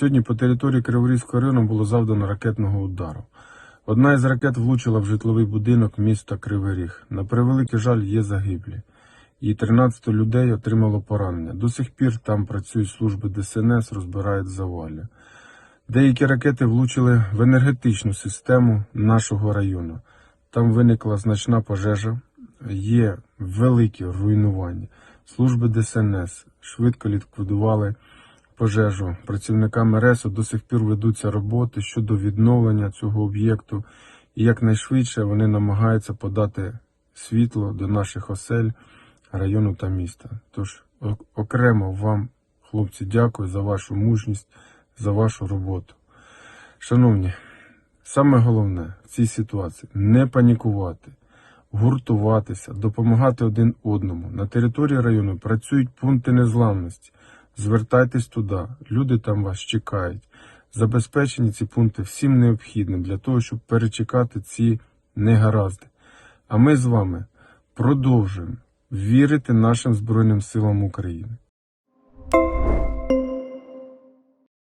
Сьогодні по території Криворізького району було завдано ракетного удару. Одна із ракет влучила в житловий будинок міста Кривий Ріг. На превеликий жаль, є загиблі. І 13 людей отримало поранення. До сих пір там працюють служби ДСНС, розбирають завалля. Деякі ракети влучили в енергетичну систему нашого району. Там виникла значна пожежа, є великі руйнування. Служби ДСНС швидко ліквідували пожежу. Працівниками РЕСу до сих пір ведуться роботи щодо відновлення цього об'єкту, і якнайшвидше вони намагаються подати світло до наших осель, району та міста. Тож окремо вам, хлопці, дякую за вашу мужність, за вашу роботу. Шановні, саме головне в цій ситуації не панікувати, гуртуватися, допомагати один одному. На території району працюють пункти незламності. Звертайтесь туди, люди там вас чекають. Забезпечені ці пункти всім необхідним для того, щоб перечекати ці негаразди. А ми з вами продовжуємо вірити нашим Збройним силам України.